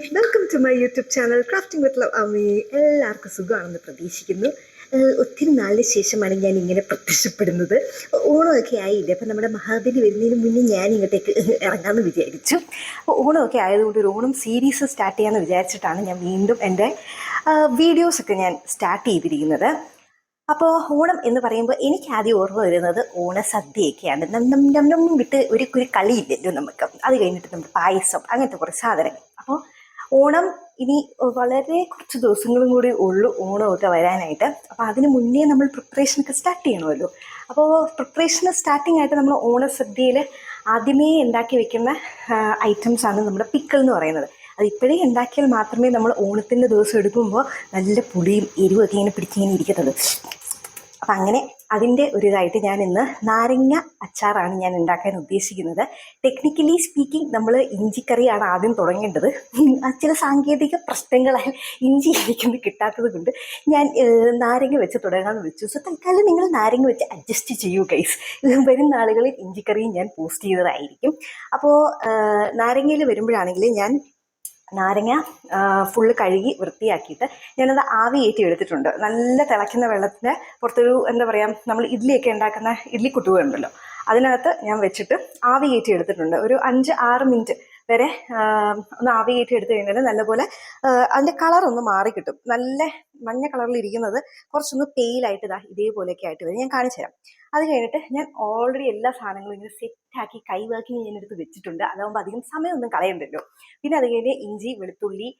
Welcome to my YouTube channel crafting with love അമ്മി എല്ലാവർക്കും സുഖമാണെന്ന് പ്രതീക്ഷിക്കുന്നു. ഒത്തിരി നാളിന് ശേഷമാണ് ഞാൻ ഇങ്ങനെ പ്രത്യക്ഷപ്പെടുന്നത്. ഓണമൊക്കെ ആയില്ലേ? അപ്പം നമ്മുടെ മഹാബലി വരുന്നതിന് മുന്നേ ഞാൻ ഇങ്ങോട്ടേക്ക് ഇറങ്ങാമെന്ന് വിചാരിച്ചു. അപ്പോൾ ഓണമൊക്കെ ആയതുകൊണ്ട് ഒരു ഓണം സീരീസ് സ്റ്റാർട്ട് ചെയ്യാമെന്ന് വിചാരിച്ചിട്ടാണ് ഞാൻ വീണ്ടും എന്റെ വീഡിയോസൊക്കെ ഞാൻ സ്റ്റാർട്ട് ചെയ്തിരിക്കുന്നത്. അപ്പോൾ ഓണം എന്ന് പറയുമ്പോൾ എനിക്ക് ആദ്യം ഓർമ്മ വരുന്നത് ഓണസദ്യയൊക്കെയാണ്. നം നം നം വിട്ട് ഒരു ഒരു കളിയില്ലല്ലോ നമുക്ക്. അത് കഴിഞ്ഞിട്ട് നമ്മുടെ പായസം അങ്ങനത്തെ കുറേ സാധനങ്ങൾ. അപ്പോൾ ഓണം ഇനി വളരെ കുറച്ച് ദിവസങ്ങളും കൂടി ഉള്ളൂ ഓണമൊക്കെ വരാനായിട്ട്. അപ്പോൾ അതിന് മുന്നേ നമ്മൾ പ്രിപ്പറേഷനൊക്കെ സ്റ്റാർട്ട് ചെയ്യണമല്ലോ. അപ്പോൾ പ്രിപ്പറേഷന് സ്റ്റാർട്ടിംഗ് ആയിട്ട് നമ്മൾ ഓണസദ്യയിൽ ആദ്യമേ ഉണ്ടാക്കി വെക്കുന്ന ആണ് നമ്മുടെ പിക്കിൾ എന്ന് പറയുന്നത്. അത് ഇപ്പോഴേ ഉണ്ടാക്കിയാൽ മാത്രമേ നമ്മൾ ഓണത്തിന്റെ ദിവസം എടുക്കുമ്പോൾ നല്ല പുളിയും എരിവും ഒക്കെ ഇങ്ങനെ പിടിച്ചിങ്ങനെ ഇരിക്കുന്നത് അപ്പം അങ്ങനെ അതിന്റെ ഒരു ഇതായിട്ട് ഞാൻ ഇന്ന് നാരങ്ങ അച്ചാറാണ് ഞാൻ ഉണ്ടാക്കാൻ ഉദ്ദേശിക്കുന്നത്. ടെക്നിക്കലി സ്പീക്കിംഗ് നമ്മൾ ഇഞ്ചിക്കറിയാണ് ആദ്യം തുടങ്ങേണ്ടത്. ചില സാങ്കേതിക പ്രശ്നങ്ങളാൽ ഇഞ്ചി എനിക്കൊന്ന് കിട്ടാത്തത് കൊണ്ട് ഞാൻ നാരങ്ങ വെച്ച് തുടങ്ങാമെന്ന് വെച്ചു. സോ തൽക്കാലം നിങ്ങൾ നാരങ്ങ വെച്ച് അഡ്ജസ്റ്റ് ചെയ്യൂ ഗൈസ് വരും നാളുകളിൽ ഇഞ്ചിക്കറിയും ഞാൻ പോസ്റ്റ് ചെയ്തതായിരിക്കും. അപ്പോൾ നാരങ്ങയിൽ വരുമ്പോഴാണെങ്കിൽ ഞാൻ നാരങ്ങ ഫുള്ള് കഴുകി വൃത്തിയാക്കിയിട്ട് ഞാനത് ആവി ഏറ്റി എടുത്തിട്ടുണ്ട്. നല്ല തിളയ്ക്കുന്ന വെള്ളത്തിന്റെ പുറത്തൊരു എന്താ പറയുക നമ്മൾ ഇഡ്ഡലിയൊക്കെ ഉണ്ടാക്കുന്ന ഇഡ്ഡലി കുട്ടുകയുണ്ടല്ലോ അതിനകത്ത് ഞാൻ വെച്ചിട്ട് ആവി ഏറ്റി എടുത്തിട്ടുണ്ട്. ഒരു അഞ്ച് ആറ് മിനിറ്റ് വരെ ഒന്ന് ആവി കയറ്റി എടുത്തു കഴിഞ്ഞാൽ നല്ലപോലെ അതിന്റെ കളർ ഒന്ന് മാറി കിട്ടും. നല്ല മഞ്ഞ കളറിൽ ഇരിക്കുന്നത് കുറച്ചൊന്ന് പെയിലായിട്ട് ഇതാ ഇതേപോലെയൊക്കെ ആയിട്ട് വരും. ഞാൻ കാണിച്ചു തരാം. അത് കഴിഞ്ഞിട്ട് ഞാൻ ഓൾറെഡി എല്ലാ സാധനങ്ങളും ഇങ്ങനെ സെറ്റാക്കി കൈ ഞാൻ എടുത്ത് വെച്ചിട്ടുണ്ട്. അതാകുമ്പോൾ അധികം സമയമൊന്നും കളയണ്ടല്ലോ. പിന്നെ അത് കഴിഞ്ഞ് ഇഞ്ചി വെളുത്തുള്ളി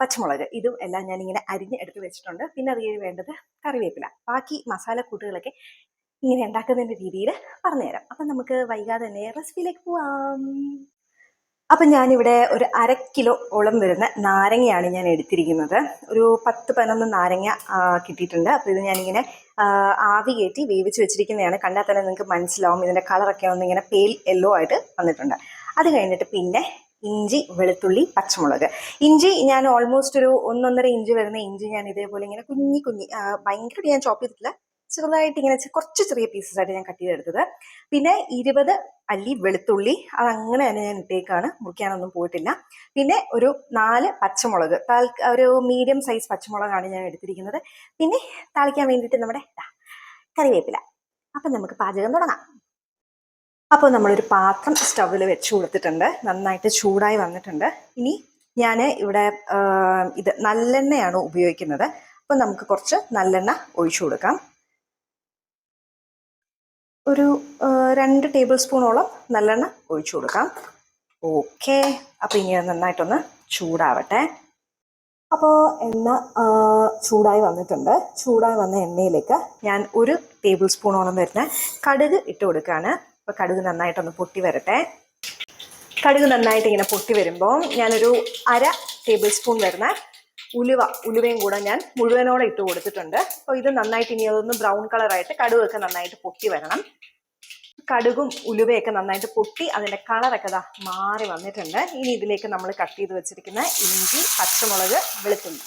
പച്ചമുളക് ഇതും എല്ലാം ഞാനിങ്ങനെ അരിഞ്ഞ് എടുത്ത് വെച്ചിട്ടുണ്ട്. പിന്നെ അത് കഴിഞ്ഞ് വേണ്ടത് കറിവേപ്പില. ബാക്കി മസാലക്കൂട്ടുകളൊക്കെ ഇങ്ങനെ ഉണ്ടാക്കുന്നതിന്റെ രീതിയിൽ പറഞ്ഞുതരാം. അപ്പം നമുക്ക് വൈകാതെ തന്നെ റെസിപ്പിയിലേക്ക് പോവാം. അപ്പം ഞാനിവിടെ ഒരു അര കിലോ ഓളം വരുന്ന നാരങ്ങയാണ് ഞാൻ എടുത്തിരിക്കുന്നത്. ഒരു പത്ത് പതിനൊന്ന് നാരങ്ങ കിട്ടിയിട്ടുണ്ട്. അപ്പോൾ ഇത് ഞാനിങ്ങനെ ആവി കയറ്റി വേവിച്ച് വെച്ചിരിക്കുന്നതാണ്. കണ്ടാൽ തന്നെ നിങ്ങൾക്ക് മനസ്സിലാവും. ഇതിന്റെ കളറൊക്കെ ഒന്ന് ഇങ്ങനെ പേൽ യെല്ലോ ആയിട്ട് വന്നിട്ടുണ്ട്. അത് കഴിഞ്ഞിട്ട് പിന്നെ ഇഞ്ചി വെളുത്തുള്ളി പച്ചമുളക്. ഇഞ്ചി ഞാൻ ഓൾമോസ്റ്റ് ഒരു ഒന്നൊന്നര ഇഞ്ച് വരുന്ന ഇഞ്ചി ഞാൻ ഇതേപോലെ ഇങ്ങനെ കുഞ്ഞി കുഞ്ഞി ഭയങ്കരമായിട്ട് ഞാൻ ചോപ്പ് ചെയ്തിട്ടില്ല. ചെറുതായിട്ട് ഇങ്ങനെ കുറച്ച് ചെറിയ പീസസ് ആയിട്ട് ഞാൻ കട്ട് ചെയ്തെടുത്തത്. പിന്നെ ഇരുപത് അല്ലി വെളുത്തുള്ളി അത് അങ്ങനെ തന്നെ ഞാൻ ഇട്ടേക്കാണ്. മുറിക്കാനൊന്നും പോയിട്ടില്ല. പിന്നെ ഒരു നാല് പച്ചമുളക് ഒരു മീഡിയം സൈസ് പച്ചമുളകാണ് ഞാൻ എടുത്തിരിക്കുന്നത്. പിന്നെ താളിക്കാൻ വേണ്ടിയിട്ട് നമ്മുടെ കറിവേപ്പില. അപ്പം നമുക്ക് പാചകം തുടങ്ങാം. അപ്പോൾ നമ്മളൊരു പാത്രം സ്റ്റവിൽ വെച്ച് കൊടുത്തിട്ടുണ്ട്. നന്നായിട്ട് ചൂടായി വന്നിട്ടുണ്ട്. ഇനി ഞാൻ ഇവിടെ ഇത് നല്ലെണ്ണയാണ് ഉപയോഗിക്കുന്നത്. അപ്പം നമുക്ക് കുറച്ച് നല്ലെണ്ണ ഒഴിച്ചു കൊടുക്കാം. ഒരു രണ്ട് ടേബിൾ സ്പൂണോളം നല്ലെണ്ണ ഒഴിച്ചു കൊടുക്കാം. ഓക്കെ. അപ്പോൾ ഇനി അത് നന്നായിട്ടൊന്ന് ചൂടാവട്ടെ. അപ്പോൾ എണ്ണ ചൂടായി വന്നിട്ടുണ്ട്. ചൂടായി വന്ന എണ്ണയിലേക്ക് ഞാൻ ഒരു ടേബിൾ സ്പൂണോളം വരുന്ന കടുക് ഇട്ട് കൊടുക്കുകയാണ്. അപ്പോൾ കടുക് നന്നായിട്ടൊന്ന് പൊട്ടി വരട്ടെ. കടുക് നന്നായിട്ട് ഇങ്ങനെ പൊട്ടി വരുമ്പോൾ ഞാനൊരു അര ടേബിൾ സ്പൂൺ വരുന്ന ഉലുവ ഉലുവയും കൂടെ ഞാൻ മുഴുവനോടെ ഇട്ട് കൊടുത്തിട്ടുണ്ട്. അപ്പോൾ ഇത് നന്നായിട്ട് ഇനി അതൊന്ന് ബ്രൗൺ കളറായിട്ട് കടുകൊക്കെ നന്നായിട്ട് പൊട്ടി വരണം. കടുകും ഉലുവയൊക്കെ നന്നായിട്ട് പൊട്ടി അതിന്റെ കളറൊക്കെ ദാ മാറി വന്നിട്ടുണ്ട്. ഇനി ഇതിലേക്ക് നമ്മൾ കട്ട് ചെയ്ത് വെച്ചിരിക്കുന്ന ഇഞ്ചി പച്ചമുളക് വെളുത്തുള്ളി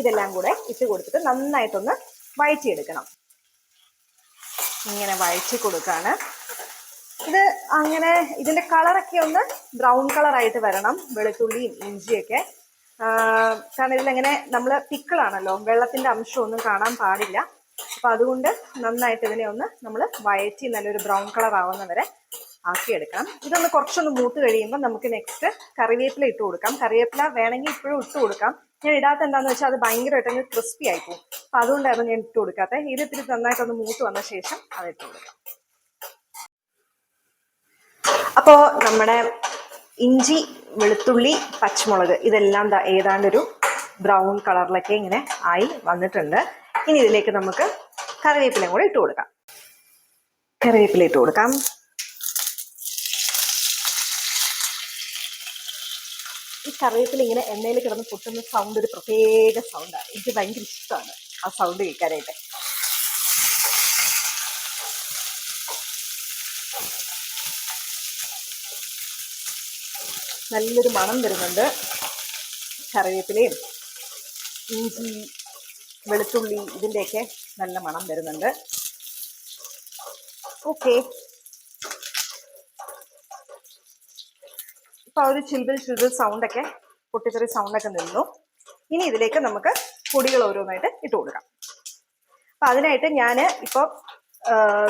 ഇതെല്ലാം കൂടെ ഇട്ട് കൊടുത്തിട്ട് നന്നായിട്ടൊന്ന് വഴറ്റിയെടുക്കണം. ഇങ്ങനെ വഴറ്റി കൊടുക്കുകയാണ് ഇത് അങ്ങനെ ഇതിന്റെ കളറൊക്കെ ഒന്ന് ബ്രൗൺ കളറായിട്ട് വരണം. വെളുത്തുള്ളിയും ഇഞ്ചിയൊക്കെ കാരണം എങ്ങനെ നമ്മൾ പിക്കിളാണല്ലോ വെള്ളത്തിന്റെ അംശമൊന്നും കാണാൻ പാടില്ല. അപ്പൊ അതുകൊണ്ട് നന്നായിട്ട് ഇതിനെ ഒന്ന് നമ്മൾ വയറ്റി നല്ലൊരു ബ്രൗൺ കളർ ആവുന്ന വരെ ആക്കിയെടുക്കണം. ഇതൊന്ന് കുറച്ചൊന്ന് മൂത്ത് കഴിയുമ്പോൾ നമുക്ക് നെക്സ്റ്റ് കറിവേപ്പില ഇട്ട് കൊടുക്കാം. കറിവേപ്പില വേണമെങ്കിൽ ഇപ്പോഴും ഇട്ട് കൊടുക്കാം. ഞാൻ ഇടാത്ത എന്താണെന്ന് വെച്ചാൽ അത് ഭയങ്കരമായിട്ട് അങ്ങ് ക്രിസ്പി ആയി പോകും അപ്പൊ അതുകൊണ്ടായിരുന്നു ഞാൻ ഇട്ട് കൊടുക്കാത്തത് ഇത് ഇത്തിരി നന്നായിട്ടൊന്ന് മൂത്ത് വന്ന ശേഷം അത് ഇട്ട് കൊടുക്കാം. അപ്പോൾ നമ്മുടെ ഇഞ്ചി വെളുത്തുള്ളി പച്ചമുളക് ഇതെല്ലാം ഏതാണ്ടൊരു ബ്രൗൺ കളറിലൊക്കെ ഇങ്ങനെ ആയി വന്നിട്ടുണ്ട്. ഇനി ഇതിലേക്ക് നമുക്ക് കറിവേപ്പിലയും കൂടെ ഇട്ട് കൊടുക്കാം. കറിവേപ്പില ഇട്ട് കൊടുക്കാം. ഈ കറിവേപ്പില ഇങ്ങനെ എണ്ണയിൽ കിടന്ന് പൊട്ടുന്ന സൗണ്ട് ഒരു പ്രത്യേക സൗണ്ടാണ് എനിക്ക് ഭയങ്കര ഇഷ്ടമാണ് ആ സൗണ്ട് കേൾക്കാനായിട്ട്. നല്ലൊരു മണം വരുന്നുണ്ട്. കറിവേപ്പിലയും ഇഞ്ചി വെളുത്തുള്ളി ഇതിന്റെയൊക്കെ നല്ല മണം വരുന്നുണ്ട്. ഓക്കെ. ഇപ്പം ആ ഒരു ചിൽബിൽ ചിൽബിൽ സൗണ്ടൊക്കെ പൊട്ടിത്തെറി സൗണ്ടൊക്കെ നിന്നു. ഇനി ഇതിലേക്ക് നമുക്ക് പൊടികൾ ഓരോന്നായിട്ട് ഇട്ട് കൊടുക്കാം. അപ്പം അതിനായിട്ട് ഞാൻ ഇപ്പോൾ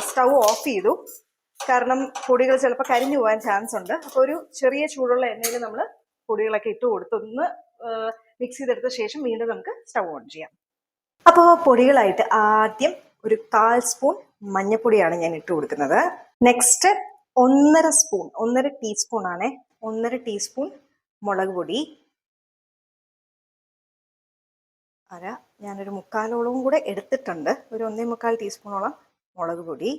സ്റ്റൗ ഓഫ് ചെയ്തു. കാരണം പൊടികൾ ചിലപ്പോൾ കരിഞ്ഞു പോകാൻ ചാൻസ് ഉണ്ട്. അപ്പോൾ ഒരു ചെറിയ ചൂടുള്ള എണ്ണയിൽ നമ്മൾ പൊടികളൊക്കെ ഇട്ട് കൊടുത്തൊന്ന് മിക്സ് ചെയ്തെടുത്ത ശേഷം വീണ്ടും നമുക്ക് സ്റ്റൗ ഓൺ ചെയ്യാം. അപ്പോൾ പൊടികളായിട്ട് ആദ്യം ഒരു കാൽ സ്പൂൺ മഞ്ഞപ്പൊടിയാണ് ഞാൻ ഇട്ട് കൊടുക്കുന്നത്. നെക്സ്റ്റ് ഒന്നര സ്പൂൺ ഒന്നര ടീസ്പൂൺ ആണ്. ഒന്നര ടീസ്പൂൺ മുളക് പൊടി. അര ഞാനൊരു മുക്കാലോളവും കൂടെ എടുത്തിട്ടുണ്ട്. ഒരു ഒന്നേ മുക്കാൽ ടീസ്പൂണോളം മുളക് പൊടി.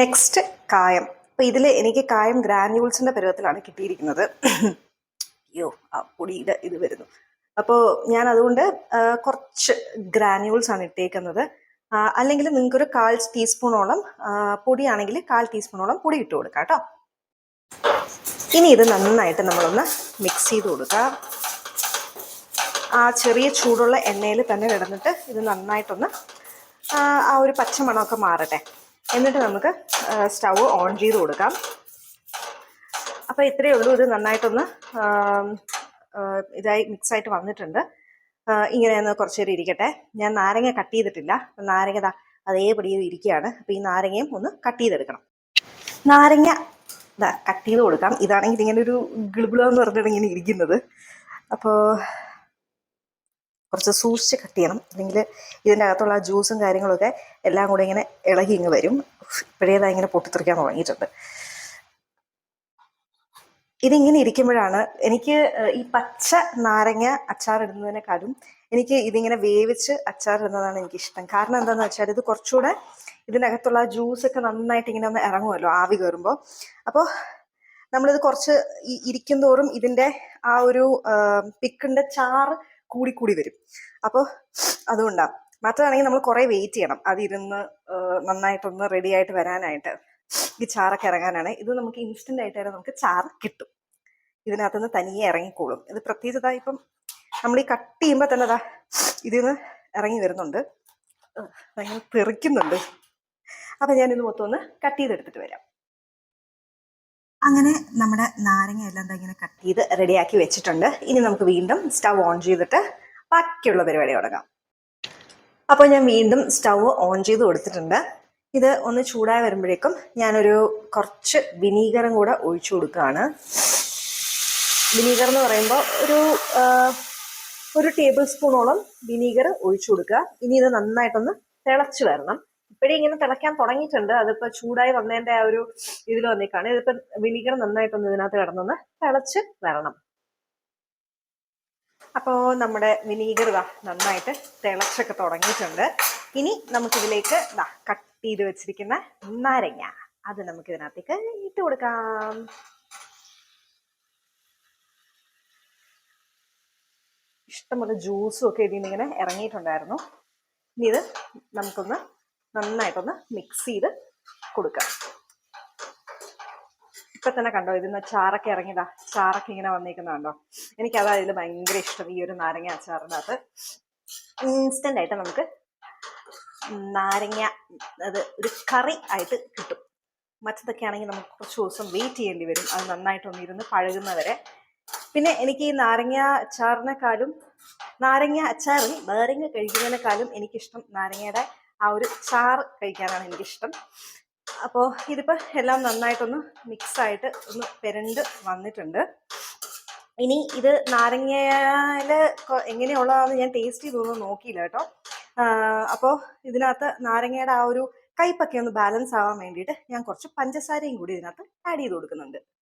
നെക്സ്റ്റ് കായം. അപ്പോൾ ഇതിൽ എനിക്ക് കായം ഗ്രാന്യൂൾസിന്റെ പരുവത്തിലാണ് കിട്ടിയിരിക്കുന്നത്. അയ്യോ ആ പൊടിയുടെ ഇത് വരുന്നു. അപ്പോൾ ഞാൻ അതുകൊണ്ട് കുറച്ച് ഗ്രാന്യൂൾസ് ആണ് ഇട്ടേക്കുന്നത്. അല്ലെങ്കിൽ നിങ്ങൾക്കൊരു കാൽ ടീസ്പൂണോളം പൊടിയാണെങ്കിൽ കാൽ ടീസ്പൂണോളം പൊടി ഇട്ട് കൊടുക്കാം കേട്ടോ. ഇനി ഇത് നന്നായിട്ട് നമ്മളൊന്ന് മിക്സ് ചെയ്ത് കൊടുക്കാം. ആ ചെറിയ ചൂടുള്ള എണ്ണയിൽ തന്നെ കിടന്നിട്ട് ഇത് നന്നായിട്ടൊന്ന് ആ ഒരു പച്ചമണമൊക്കെ മാറട്ടെ. എന്നിട്ട് നമുക്ക് സ്റ്റവ് ഓൺ ചെയ്ത് കൊടുക്കാം. അപ്പോൾ ഇത്രയേ ഉള്ളൂ. ഇത് നന്നായിട്ടൊന്ന് ഇതായി മിക്സായിട്ട് വന്നിട്ടുണ്ട്. ഇങ്ങനെ ഒന്ന് കുറച്ച് നേരം ഇരിക്കട്ടെ. ഞാൻ നാരങ്ങ കട്ട് ചെയ്തിട്ടില്ല. നാരങ്ങ ദാ അതേപടി ഇരിക്കുകയാണ്. അപ്പോൾ ഈ നാരങ്ങയും ഒന്ന് കട്ട് ചെയ്തെടുക്കണം. നാരങ്ങ കട്ട് ചെയ്ത് കൊടുക്കാം. ഇതാണെങ്കിൽ ഇങ്ങനെ ഒരു ഗിളിബിളെന്ന് പറഞ്ഞിട്ട് ഇങ്ങനെ ഇരിക്കുന്നത്. അപ്പോൾ കുറച്ച് സൂക്ഷിച്ച് കട്ട് ചെയ്യണം. അല്ലെങ്കിൽ ഇതിന്റെ അകത്തുള്ള ജ്യൂസും കാര്യങ്ങളൊക്കെ എല്ലാം കൂടെ ഇങ്ങനെ ഇളകി ഇങ്ങ് വരും. ഇപ്പോഴേതാ ഇങ്ങനെ പൊട്ടിത്തെറിക്കാൻ തുടങ്ങിയിട്ടുണ്ട്. ഇതിങ്ങനെ ഇരിക്കുമ്പോഴാണ് എനിക്ക് ഈ പച്ച നാരങ്ങ അച്ചാർ അച്ചാറിടുന്നതിനെക്കാളും എനിക്ക് ഇതിങ്ങനെ വേവിച്ച് അച്ചാറിടുന്നതാണ് എനിക്ക് ഇഷ്ടം കാരണം എന്താണെന്ന് വെച്ചാൽ ഇത് കുറച്ചുകൂടെ ഇതിനകത്തുള്ള ജ്യൂസ് ഒക്കെ നന്നായിട്ട് ഇങ്ങനെ ഒന്ന് ഇറങ്ങുമല്ലോ ആവി കയറുമ്പോൾ. അപ്പോൾ നമ്മളിത് കുറച്ച് ഇരിക്കും തോറും ഇതിന്റെ ആ ഒരു പിക്കിന്റെ ചാറ് കൂടി കൂടി വരും. അപ്പോൾ അതുകൊണ്ടാണ് മറ്റാണെങ്കിൽ നമ്മൾ കുറേ വെയിറ്റ് ചെയ്യണം. അതിരുന്ന് നന്നായിട്ടൊന്ന് റെഡി ആയിട്ട് വരാനായിട്ട്. ഈ ചാറൊക്കെ ഇറങ്ങാനാണ്. ഇത് നമുക്ക് ഇൻസ്റ്റന്റ് ആയിട്ട് നമുക്ക് ചാറ് കിട്ടും. ഇതിനകത്തുനിന്ന് തനിയെ ഇറങ്ങിക്കോളും. ഇത് പ്രത്യേകിച്ച് ഇതാ ഇപ്പം നമ്മൾ ഈ കട്ട് ചെയ്യുമ്പോൾ തന്നെ അതാ ഇതിൽ നിന്ന് ഇറങ്ങി വരുന്നുണ്ട്. ഭയങ്കര തെറിക്കുന്നുണ്ട്. അപ്പം ഞാനിത് മൊത്തം ഒന്ന് കട്ട് ചെയ്തെടുത്തിട്ട് വരാം. അങ്ങനെ നമ്മുടെ നാരങ്ങ എല്ലാം ഇങ്ങനെ കട്ട് ചെയ്ത് റെഡിയാക്കി വെച്ചിട്ടുണ്ട്. ഇനി നമുക്ക് വീണ്ടും സ്റ്റവ് ഓൺ ചെയ്തിട്ട് ബാക്കിയുള്ള പരിപാടി തുടങ്ങാം. അപ്പോൾ ഞാൻ വീണ്ടും സ്റ്റവ് ഓൺ ചെയ്ത് കൊടുത്തിട്ടുണ്ട്. ഇത് ഒന്ന് ചൂടായി വരുമ്പോഴേക്കും ഞാനൊരു കുറച്ച് വിനീഗറും കൂടെ ഒഴിച്ചു കൊടുക്കുകയാണ്. വിനീഗർ എന്ന് പറയുമ്പോൾ ഒരു ഒരു ടേബിൾ സ്പൂണോളം വിനീഗർ ഒഴിച്ചു കൊടുക്കുക. ഇനി ഇത് നന്നായിട്ടൊന്ന് തിളച്ച് വരണം. ഇപ്പോഴേ ഇങ്ങനെ തിളയ്ക്കാൻ തുടങ്ങിയിട്ടുണ്ട്. അതിപ്പോ ചൂടായി വന്നതിന്റെ ആ ഒരു ഇതിൽ വന്നേക്കാണ്. ഇതിപ്പോൾ വിനീഗർ നന്നായിട്ടൊന്ന് ഇതിനകത്ത് കിടന്നൊന്ന് തിളച്ച് വരണം. അപ്പോ നമ്മുടെ വിനീഗർ ഇതാ നന്നായിട്ട് തിളച്ചൊക്കെ തുടങ്ങിയിട്ടുണ്ട്. ഇനി നമുക്കിതിലേക്ക് ഇതാ കട്ട് ചെയ്ത് വെച്ചിരിക്കുന്ന നാരങ്ങ. അത് നമുക്ക് ഇതിനകത്തേക്ക് ഇട്ട് കൊടുക്കാം. ഇഷ്ടംപോലെ ജ്യൂസും ഒക്കെ ഇതിൽ നിന്ന് ഇങ്ങനെ ഇറങ്ങിയിട്ടുണ്ടായിരുന്നു. ഇനി ഇത് നമുക്കൊന്ന് നന്നായിട്ടൊന്ന് മിക്സ് ചെയ്ത് കൊടുക്കാം. ഇപ്പൊ തന്നെ കണ്ടോ ഇതിന്ന് ചാറൊക്കെ ഇറങ്ങിയതാ. ചാറൊക്കെ ഇങ്ങനെ വന്നേക്കുന്ന കണ്ടോ. എനിക്ക് അതാ ഇതിൽ ഭയങ്കര ഇഷ്ടം ഈ ഒരു നാരങ്ങ അച്ചാറിനകത്ത്. ഇൻസ്റ്റന്റ് ആയിട്ട് നമുക്ക് നാരങ്ങ അത് ഒരു കറി ആയിട്ട് കിട്ടും. മറ്റതൊക്കെ ആണെങ്കിൽ നമുക്ക് കുറച്ച് ദിവസം വെയിറ്റ് ചെയ്യേണ്ടി വരും. അത് നന്നായിട്ടൊന്നിരുന്ന് പഴകുന്നവരെ. പിന്നെ എനിക്ക് ഈ നാരങ്ങ അച്ചാറിനെക്കാളും നാരങ്ങ അച്ചാറിൽ നാരങ്ങ കഴിക്കുന്നതിനേക്കാളും എനിക്കിഷ്ടം നാരങ്ങയുടെ ആ ഒരു ചാറ് കഴിക്കാനാണ് എനിക്കിഷ്ടം. അപ്പോൾ ഇതിപ്പോൾ എല്ലാം നന്നായിട്ടൊന്ന് മിക്സായിട്ട് ഒന്ന് പെരണ്ട് വന്നിട്ടുണ്ട്. ഇനി ഇത് നാരങ്ങയിൽ എങ്ങനെയുള്ളതാണെന്ന് ഞാൻ ടേസ്റ്റ് ചെയ്തൊന്നും നോക്കിയില്ല കേട്ടോ. അപ്പോൾ ഇതിനകത്ത് നാരങ്ങയുടെ ആ ഒരു കയ്പൊക്കെ ഒന്ന് ബാലൻസ് ആവാൻ വേണ്ടിയിട്ട് ഞാൻ കുറച്ച് പഞ്ചസാരയും കൂടി ഇതിനകത്ത് ആഡ് ചെയ്ത് കൊടുക്കുന്നുണ്ട്.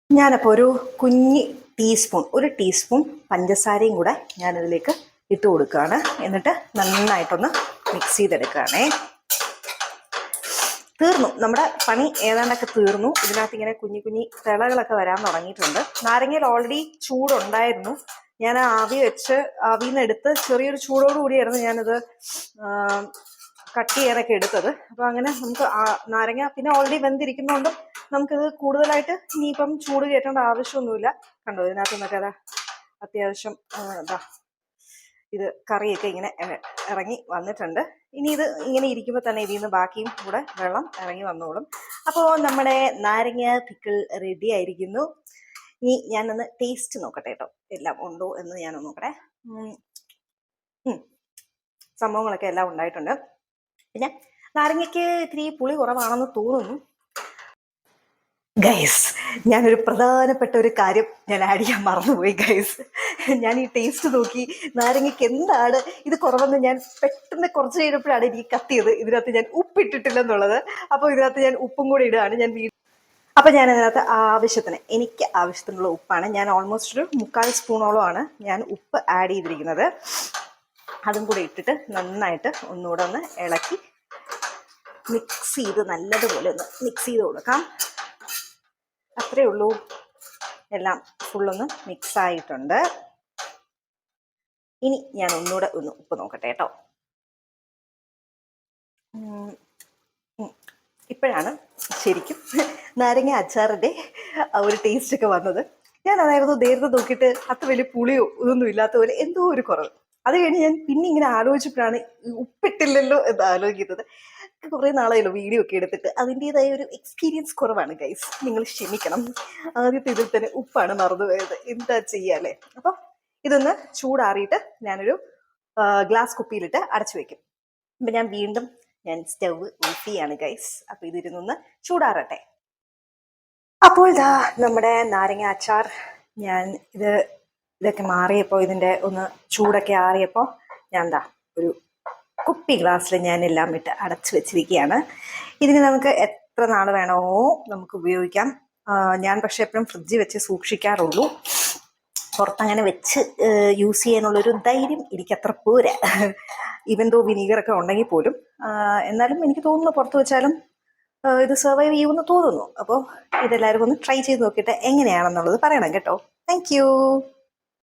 ഞാനപ്പോൾ ഒരു കുഞ്ഞ് ടീസ്പൂൺ ഒരു ടീസ്പൂൺ പഞ്ചസാരയും കൂടെ ഞാനിതിലേക്ക് ഇട്ട് കൊടുക്കുകയാണ്. എന്നിട്ട് നന്നായിട്ടൊന്ന് മിക്സ് ചെയ്തെടുക്കുകയാണേ. തീർന്നു. നമ്മുടെ പണി ഏതാണ്ടൊക്കെ തീർന്നു. ഇതിനകത്ത് ഇങ്ങനെ കുഞ്ഞു കുഞ്ഞി തിളകളൊക്കെ വരാൻ തുടങ്ങിയിട്ടുണ്ട്. നാരങ്ങയിൽ ഓൾറെഡി ചൂടുണ്ടായിരുന്നു. ഞാൻ ആവി വെച്ച് ആവിയിൽ നിന്ന് എടുത്ത് ചെറിയൊരു ചൂടോട് കൂടിയായിരുന്നു ഞാനത് കട്ട് ചെയ്യാനൊക്കെ എടുത്തത്. അപ്പോൾ അങ്ങനെ നമുക്ക് നാരങ്ങ പിന്നെ ഓൾറെഡി വെന്തിരിക്കുന്നതുകൊണ്ട് നമുക്കിത് കൂടുതലായിട്ട് ഇനിയിപ്പം ചൂട് കയറ്റേണ്ട ആവശ്യമൊന്നുമില്ല. കണ്ടോ ഇതിനകത്ത് നിന്നൊക്കെ അതാ അത്യാവശ്യം എന്താ ഇത് കറിയൊക്കെ ഇങ്ങനെ ഇറങ്ങി വന്നിട്ടുണ്ട്. ഇനി ഇത് ഇങ്ങനെ ഇരിക്കുമ്പോൾ തന്നെ ഇതിൽ നിന്ന് ബാക്കിയും കൂടെ വെള്ളം ഇറങ്ങി വന്നോളും. അപ്പോൾ നമ്മുടെ നാരങ്ങ പിക്കിൾ റെഡി ആയിരിക്കുന്നു. ഇനി ഞാനൊന്ന് ടേസ്റ്റ് നോക്കട്ടെ കേട്ടോ എല്ലാം ഉണ്ടോ എന്ന് ഞാനൊന്ന് നോക്കട്ടെ. സംഭവങ്ങളൊക്കെ എല്ലാം ഉണ്ടായിട്ടുണ്ട്. പിന്നെ നാരങ്ങയ്ക്ക് ഇത്തിരി പുളി കുറവാണെന്ന് തോന്നുന്നു. ഗൈസ് ഞാനൊരു പ്രധാനപ്പെട്ട ഒരു കാര്യം ഞാൻ ആഡ് ചെയ്യാൻ മറന്നുപോയി ഗൈസ് ഞാൻ ഈ ടേസ്റ്റ് നോക്കി നാരങ്ങയ്ക്ക് എന്താണ് ഇത് കുറവെന്ന് ഞാൻ പെട്ടെന്ന് കുറച്ച് കഴിഞ്ഞപ്പോഴാണ് എനിക്ക് കത്തിയത്. ഇതിനകത്ത് ഞാൻ ഉപ്പിട്ടിട്ടില്ലെന്നുള്ളത്. അപ്പോൾ ഇതിനകത്ത് ഞാൻ ഉപ്പും കൂടി ഇടുകയാണ്. ഞാൻ വീട് അപ്പം ഞാൻ അതിനകത്ത് ആവശ്യത്തിന് എനിക്ക് ആവശ്യത്തിനുള്ള ഉപ്പാണ്. ഞാൻ ഓൾമോസ്റ്റ് ഒരു മുക്കാൽ സ്പൂണോളമാണ് ഞാൻ ഉപ്പ് ആഡ് ചെയ്തിരിക്കുന്നത്. അതും കൂടി ഇട്ടിട്ട് നന്നായിട്ട് ഒന്നുകൂടെ ഒന്ന് ഇളക്കി മിക്സ് ചെയ്ത് നല്ലതുപോലെ ഒന്ന് മിക്സ് ചെയ്ത് കൊടുക്കാം. അത്രേ ഉള്ളൂ. എല്ലാം ഫുള്ളൊന്ന് മിക്സായിട്ടുണ്ട് ഇനി ഞാൻ ഒന്നുകൂടെ ഒന്ന് ഉപ്പ് നോക്കട്ടെ കേട്ടോ. ഇപ്പോഴാണ് ശരിക്കും നാരങ്ങ അച്ചാറിന്റെ ഒരു ടേസ്റ്റൊക്കെ വന്നത്. ഞാൻ അതായിരുന്നു നേരത്തെ നോക്കിയിട്ട് അത്ര വലിയ പുളിയോ ഇതൊന്നും ഇല്ലാത്ത പോലെ എന്തോ ഒരു കുറവ്. അത് കഴിഞ്ഞ് ഞാൻ പിന്നെ ഇങ്ങനെ ആലോചിച്ചപ്പോഴാണ് ഉപ്പിട്ടില്ലല്ലോ എന്ന് ആലോചിക്കുന്നത്. കുറേ നാളായല്ലോ വീഡിയോ ഒക്കെ എടുത്തിട്ട്. അതിന്റെതായ ഒരു എക്സ്പീരിയൻസ് കുറവാണ് ഗൈസ് നിങ്ങൾ ക്ഷമിക്കണം. ആദ്യത്തെ ഇതിൽ തന്നെ ഉപ്പാണ് മറന്നുപോയത്. എന്താ ചെയ്യാല്ലേ അപ്പോൾ ഇതൊന്ന് ചൂടാറിയിട്ട് ഞാനൊരു ഗ്ലാസ് കുപ്പിയിലിട്ട് അടച്ചു വെക്കും. അപ്പം ഞാൻ വീണ്ടും ഞാൻ സ്റ്റവ് ഓഫ് ചെയ്യാണ് ഗൈസ് അപ്പോൾ ഇതിരുന്നൊന്ന് ചൂടാറട്ടെ. അപ്പോൾ ഇതാ നമ്മുടെ നാരങ്ങ അച്ചാർ ഞാൻ ഇത് ഇതൊക്കെ മാറിയപ്പോൾ ഇതിന്റെ ഒന്ന് ചൂടൊക്കെ ആറിയപ്പോൾ ഞാൻ എന്താ ഒരു കുപ്പി ഗ്ലാസ്സിൽ ഞാൻ എല്ലാം ഇട്ട് അടച്ചു വെച്ചിരിക്കുകയാണ്. ഇതിന് നമുക്ക് എത്ര നാൾ വേണമോ നമുക്ക് ഉപയോഗിക്കാം. ഞാൻ പക്ഷേ എപ്പോഴും ഫ്രിഡ്ജിൽ വെച്ച് സൂക്ഷിക്കാറുള്ളൂ. പുറത്തങ്ങനെ വെച്ച് യൂസ് ചെയ്യാനുള്ളൊരു ധൈര്യം എനിക്കത്ര പോര. ഈവൻ ദോ വിനീഗറൊക്കെ ഉണ്ടെങ്കിൽ പോലും. എന്നാലും എനിക്ക് തോന്നുന്നു പുറത്ത് വെച്ചാലും ഇത് സർവൈവ് ചെയ്യുമെന്ന് തോന്നുന്നു. അപ്പോൾ ഇതെല്ലാവരും ഒന്ന് ട്രൈ ചെയ്ത് നോക്കിയിട്ട് എങ്ങനെയാണെന്നുള്ളത് പറയണം കേട്ടോ. താങ്ക്